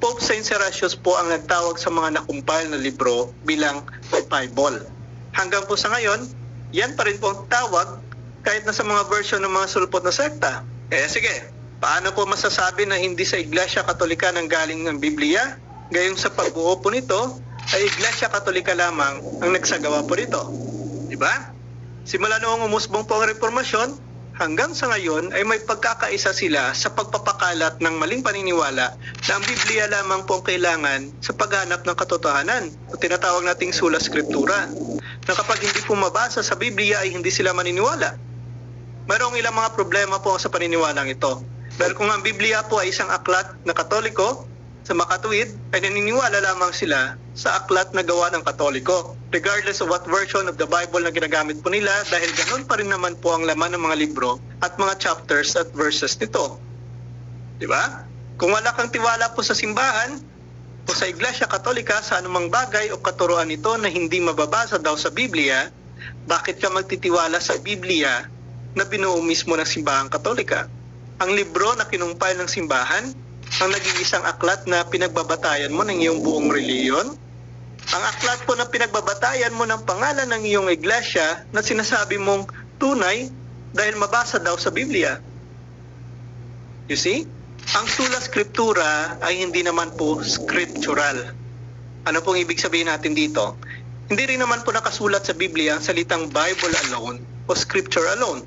Pope Saint Seratius po ang nagtawag sa mga nakumpile na libro bilang Bible. Hanggang po sa ngayon, yan pa rin po ang tawag kahit na sa mga version ng mga sulpot na sekta. Kaya sige, paano po masasabi na hindi sa Iglesia Katolika nang galing ng Biblia? Gayong sa pagbuo po nito, ay Iglesia Katolika lamang ang nagsagawa po nito. Di ba? Simula noong umusbong po ang reformasyon, hanggang sa ngayon ay may pagkakaisa sila sa pagpapakalat ng maling paniniwala na ang Biblia lamang po ang kailangan sa paghanap ng katotohanan o tinatawag nating sula scriptura na kapag hindi po mabasa sa Biblia ay hindi sila maniniwala. Mayroong ilang mga problema po sa paniniwalang ito. Dahil kung ang Biblia po ay isang aklat na katoliko, sa makatuwid ay naniniwala lamang sila sa aklat na gawa ng katoliko. Regardless of what version of the Bible na ginagamit po nila dahil ganun pa rin naman po ang laman ng mga libro at mga chapters at verses nito. Di ba? Kung wala kang tiwala po sa simbahan o sa Iglesia Katolika sa anumang bagay o katuruan nito na hindi mababasa daw sa Biblia, bakit ka magtitiwala sa Biblia na binuo mismo ng simbahang Katolika? Ang libro na kinumpay ng simbahan ang nag-iisang aklat na pinagbabatayan mo ng iyong buong reliyon? Ang aklat po na pinagbabatayan mo ng pangalan ng iyong iglesia na sinasabi mong tunay dahil mabasa daw sa Biblia. You see? Ang sula scriptura ay hindi naman po scriptural. Ano pong ibig sabihin natin dito? Hindi rin naman po nakasulat sa Biblia ang salitang Bible alone o scripture alone